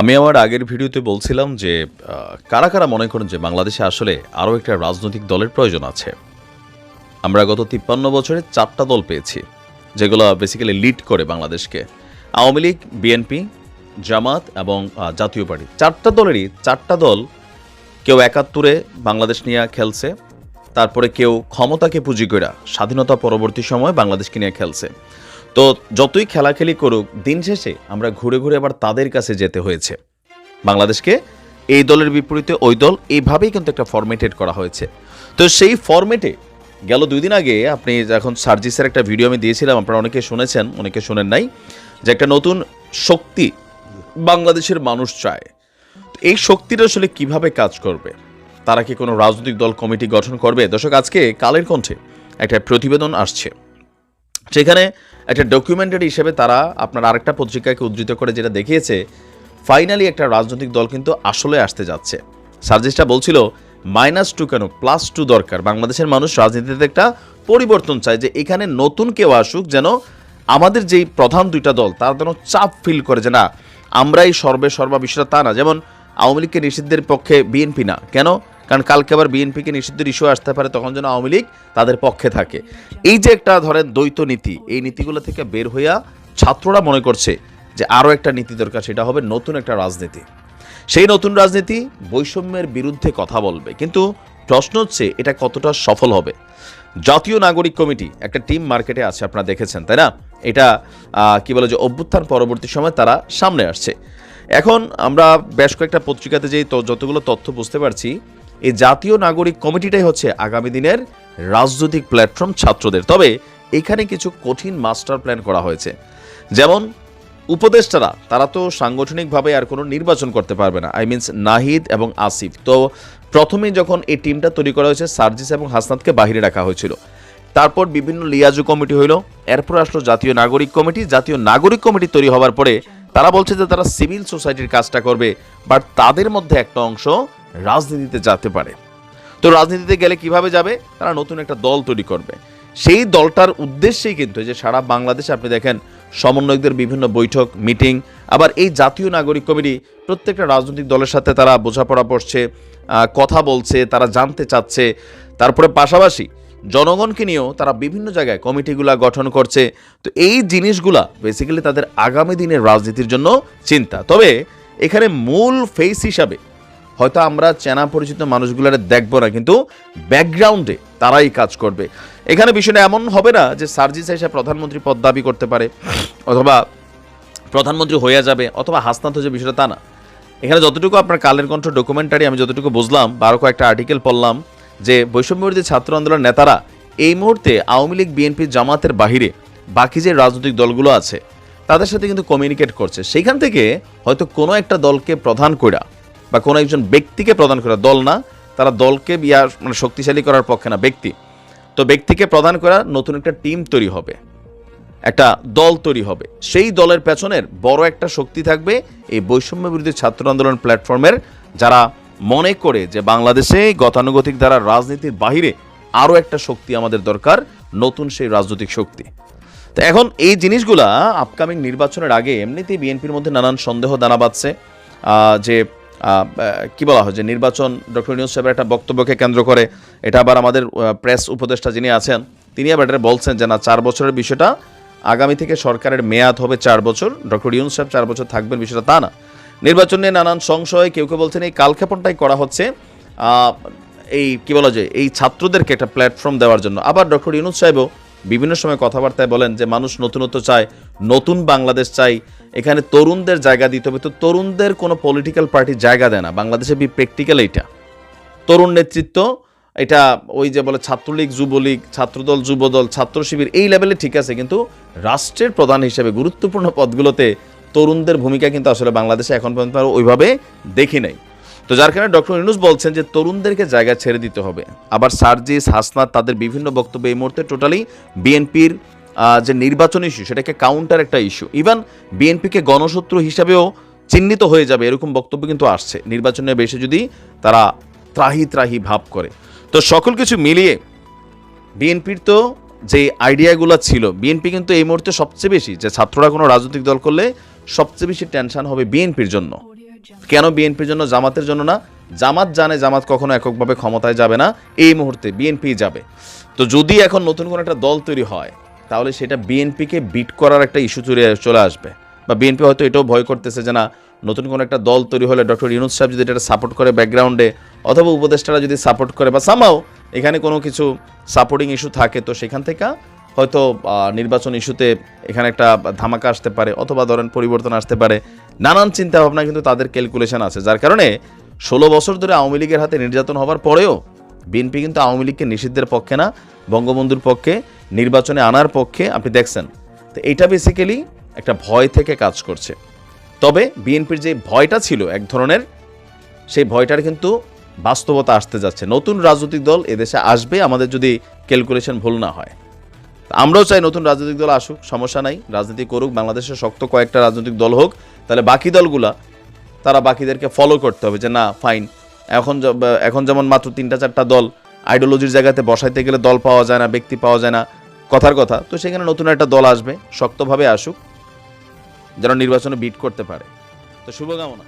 আমি আমার আগের ভিডিওতে বলছিলাম যে কারা কারা মনে করেন যে বাংলাদেশে আসলে আরও একটা রাজনৈতিক দলের প্রয়োজন আছে? আমরা গত তিপ্পান্ন বছরে চারটা দল পেয়েছি, যেগুলো বেসিক্যালি লিড করে বাংলাদেশকে। আওয়ামী লীগ বিএনপি জামাত এবং জাতীয় পার্টি। চারটা দলেরই, চারটা দল কেউ একাত্তরে বাংলাদেশ নিয়ে খেলছে, তারপরে কেউ ক্ষমতাকে পুঁজি করে স্বাধীনতা পরবর্তী সময় বাংলাদেশকে নিয়ে খেলছে। তো যতই খেলাখেলি করুক, দিন শেষে আমরা ঘুরে ঘুরে আবার তাদের কাছে যেতে হয়েছে। বাংলাদেশকে এই দলের বিপরীতে ওই দল এইভাবেই কিন্তু একটা ফরম্যাটেড করা হয়েছে। তো সেই ফরম্যাটে গেল দুই দিন আগে আপনি যখন সার্জিসের একটা ভিডিও আমি দিয়েছিলাম, আপনারা অনেকে শুনেছেন, অনেকে শোনেন নাই, যে একটা নতুন শক্তি বাংলাদেশের মানুষ চায়। তো এই শক্তিটা আসলে কীভাবে কাজ করবে? তারা কি কোনো রাজনৈতিক দল কমিটি গঠন করবে? দর্শক, আজকে কালের কণ্ঠে একটা প্রতিবেদন আসছে। সেখানে একটা ডকুমেন্টারি হিসেবে তারা আপনার আরেকটা পত্রিকাকে উদ্ধৃত করে যেটা দেখিয়েছে ফাইনালি একটা রাজনৈতিক দল কিন্তু আসলে আসতে যাচ্ছে। সার্জিসটা বলছিল, মাইনাস টু কেন? প্লাস টু দরকার। বাংলাদেশের মানুষ রাজনীতিতে একটা পরিবর্তন চায় যে এখানে নতুন কেউ আসুক যেন আমাদের যেই প্রধান দুইটা দল, তারা যেন চাপ ফিল করে যে না, আমরাই সর্বে সর্বা বিষয়টা তা না। যেমন আওয়ামী লীগকে নিষিদ্ধের পক্ষে বিএনপি না। কেন? কারণ কালকে আবার বিএনপিকে নিষিদ্ধের ইস্যু আসতে পারে, তখন যেন আওয়ামী লীগ তাদের পক্ষে থাকে। এই যে একটা ধরেন দ্বৈত নীতি, এই নীতিগুলো থেকে বের হইয়া ছাত্ররা মনে করছে যে আরও একটা নীতি দরকার, সেটা হবে নতুন একটা রাজনীতি। সেই নতুন রাজনীতি বৈষম্যের বিরুদ্ধে কথা বলবে, কিন্তু প্রশ্ন হচ্ছে এটা কতটা সফল হবে। জাতীয় নাগরিক কমিটি, একটা টিম মার্কেটে আছে, আপনারা দেখেছেন, তাই না? এটা কি বলে যে অভ্যুত্থান পরবর্তী সময় তারা সামনে আসছে। এখন আমরা বেশ কয়েকটা পত্রিকাতে যেই যতগুলো তথ্য বুঝতে পারছি এই জাতীয় নাগরিক কমিটিটাই হচ্ছে আগামী দিনের রাজনৈতিক প্ল্যাটফর্ম ছাত্রদের। তবে এখানে কিছু কঠিন মাস্টার প্ল্যান করা হয়েছে। যেমন, উপদেষ্টারা, তারা তো সাংগঠনিকভাবে আর কোনো নির্বাচন করতে পারবে না। আই মিনস নাহিদ এবং আসিফ। তো প্রথমেই যখন এই টিমটা তৈরি করা হয়েছে, সার্জিস এবং হাসনাতকে বাহিরে রাখা হয়েছিল। তারপর বিভিন্ন লিয়াজু কমিটি হইল, এরপর আসলো জাতীয় নাগরিক কমিটি। জাতীয় নাগরিক কমিটি তৈরি হওয়ার পরে তারা বলছে যে তারা সিভিল সোসাইটির কাজটা করবে বাট তাদের মধ্যে একটা অংশ রাজনীতিতে যেতে পারে। তো রাজনীতিতে গেলে কীভাবে যাবে? তারা নতুন একটা দল তৈরি করবে। সেই দলটার উদ্দেশ্যেই কিন্তু যে সারা বাংলাদেশে আপনি দেখেন, সমন্বয়কদের বিভিন্ন বৈঠক, মিটিং, আবার এই জাতীয় নাগরিক কমিটি, প্রত্যেকটা রাজনৈতিক দলের সাথে তারা বোঝাপড়া পড়ছে কথা বলছে, তারা জানতে চাচ্ছে। তারপরে পাশাপাশি জনগণকে নিয়েও তারা বিভিন্ন জায়গায় কমিটিগুলা গঠন করছে। তো এই জিনিসগুলা বেসিক্যালি তাদের আগামী দিনের রাজনীতির জন্য চিন্তা। তবে এখানে মূল ফেস হিসাবে হয়তো আমরা চেনা পরিচিত মানুষগুলোর দেখব না, কিন্তু ব্যাকগ্রাউন্ডে তারাই কাজ করবে। এখানে বিষয়টা এমন হবে না যে সার্জিস এসে প্রধানমন্ত্রী পদ দাবি করতে পারে, অথবা প্রধানমন্ত্রী হয়ে যাবে, অথবা হাসনাত হয়ে যাবে, বিষয়টা তা না। এখানে যতটুকু আপনার কালের কণ্ঠ ডকুমেন্টারি আমি যতটুকু বুঝলাম বারো কয়েকটা আর্টিকেল পড়লাম, যে বৈষম্যবিরোধী ছাত্র আন্দোলনের নেতারা এই মুহূর্তে আওয়ামী লীগ বিএনপি জামাতের বাহিরে বাকি যে রাজনৈতিক দলগুলো আছে, তাদের সাথে কিন্তু কমিউনিকেট করছে। সেইখান থেকে হয়তো কোনো একটা দলকে প্রধান করা বা কোনো একজন ব্যক্তিকে প্রদান করা, দল না, তারা দলকে বিয়া মানে শক্তিশালী করার পক্ষে না, ব্যক্তি। তো ব্যক্তিকে প্রদান করা নতুন একটা টিম তৈরি হবে, একটা দল তৈরি হবে। সেই দলের পেছনের বড় একটা শক্তি থাকবে এই বৈষম্য বিরোধী ছাত্র আন্দোলন প্ল্যাটফর্মের, যারা মনে করে যে বাংলাদেশে গতানুগতিক দ্বারা রাজনীতির বাহিরে আরও একটা শক্তি আমাদের দরকার, নতুন সেই রাজনৈতিক শক্তি। তো এখন এই জিনিসগুলা আপকামিং নির্বাচনের আগে এমনিতেই বিএনপির মধ্যে নানান সন্দেহ দানা বাঁধছে যে কি বলা হয় যে নির্বাচন, ডক্টর নিউজ সাহেবের একটা বক্তব্যকে কেন্দ্র করে, এটা আবার আমাদের প্রেস উপদেষ্টা যিনি আছেন, তিনি আবার এটা বলছেন যে না, চার বছরের বিষয়টা আগামী থেকে সরকারের মেয়াদ হবে চার বছর, ডক্টর ইউনুস সাহেব চার বছর থাকবেন বিষয়টা তা না। নির্বাচন নিয়ে নানান সংশয়, কেউ কেউ বলছেন এই কালক্ষেপণটাই করা হচ্ছে এই কি বলা যায়, এই ছাত্রদেরকে একটা প্ল্যাটফর্ম দেওয়ার জন্য। আবার ডক্টর ইউনুস সাহেবও বিভিন্ন সময় কথাবার্তায় বলেন যে মানুষ নতুনত্ব চায়, নতুন বাংলাদেশ চাই, এখানে তরুণদের জায়গা দিতে হবে। তো তরুণদের কোনো পলিটিক্যাল পার্টি জায়গা দেয় না। বাংলাদেশে বি প্র্যাকটিক্যাল এইটা। তরুণ নেতৃত্ব, এটা ওই যে বলে ছাত্রলীগ, যুবলীগ, ছাত্রদল, যুবদল, ছাত্র শিবির, এই লেভেলে ঠিক আছে। কিন্তু রাষ্ট্রের প্রধান হিসেবে গুরুত্বপূর্ণ পদগুলোতে তরুণদের ভূমিকা কিন্তু আসলে বাংলাদেশে এখন পর্যন্ত ওইভাবে দেখি নাই। তো যার কারণে ডক্টর ইউনুস বলছেন যে তরুণদেরকে জায়গা ছেড়ে দিতে হবে। আবার সার্জিস হাসনাত তাদের বিভিন্ন বক্তব্য এই মুহূর্তে টোটালি বিএনপির যে নির্বাচন ইস্যু সেটাকে কাউন্টার একটা ইস্যু। ইভেন বিএনপিকে গণশত্রু হিসাবেও চিহ্নিত হয়ে যাবে এরকম বক্তব্য কিন্তু আসছে। নির্বাচনে বেশি যদি তারা ত্রাহি ত্রাহি ভাব করে। তো সকল কিছু মিলিয়ে বিএনপির তো যে আইডিয়াগুলো ছিল, বিএনপি কিন্তু এই মুহূর্তে সবচেয়ে বেশি যে ছাত্ররা কোনো রাজনৈতিক দল করলে সবচেয়ে বেশি টেনশন হবে বিএনপির জন্য। কেন বিএনপির জন্য? জামাতের জন্য না। জামাত জানে জামাত কখনো এককভাবে ক্ষমতায় যাবে না। এই মুহূর্তে বিএনপি যাবে। তো যদি এখন নতুন কোনো একটা দল তৈরি হয়, তাহলে সেটা বিএনপিকে বিট করার একটা ইস্যু চলে চলে আসবে। বা বিএনপি হয়তো এটাও ভয় করতেছে যে না, নতুন কোনো একটা দল তৈরি হলে ডক্টর ইউনুস সাহেব যদি এটা সাপোর্ট করে ব্যাকগ্রাউন্ডে অথবা উপদেষ্টারা যদি সাপোর্ট করে, বা সামাও এখানে কোনো কিছু সাপোর্টিং ইস্যু থাকে, তো সেখান থেকে হয়তো নির্বাচন ইস্যুতে এখানে একটা ধামাকা আসতে পারে অথবা ধরেন পরিবর্তন আসতে পারে। নানান চিন্তা ভাবনা কিন্তু তাদের ক্যালকুলেশন আছে। যার কারণে ষোলো বছর ধরে আওয়ামী লীগের হাতে নির্যাতন হওয়ার পরেও বিএনপি কিন্তু আওয়ামী লীগকে নিষিদ্ধের পক্ষে না, বঙ্গবন্ধুর পক্ষে, নির্বাচনে আনার পক্ষে আপনি দেখছেন। তো এইটা বেসিক্যালি একটা ভয় থেকে কাজ করছে। তবে বিএনপির যে ভয়টা ছিল এক ধরনের, সেই ভয়টার কিন্তু বাস্তবতা আসতে যাচ্ছে। নতুন রাজনৈতিক দল এদেশে আসবে, আমাদের যদি ক্যালকুলেশন ভুল না হয়। আমরাও চাই নতুন রাজনৈতিক দল আসুক, সমস্যা নাই, রাজনীতি করুক, বাংলাদেশে শক্ত কয়েকটা রাজনৈতিক দল হোক, তাহলে বাকি দলগুলা, তারা বাকিদেরকে ফলো করতে হবে যে না ফাইন এখন এখন যেমন মাত্র তিনটা চারটা দল আইডিওলজির জায়গাতে বসাইতে গেলে দল পাওয়া যায় না, ব্যক্তি পাওয়া যায় না, কথার কথা, তো সেখানে নতুন একটা দল আসবে, শক্তভাবে আসুক, যেন নির্বাচনে বিট করতে পারে। তো শুভকামনা।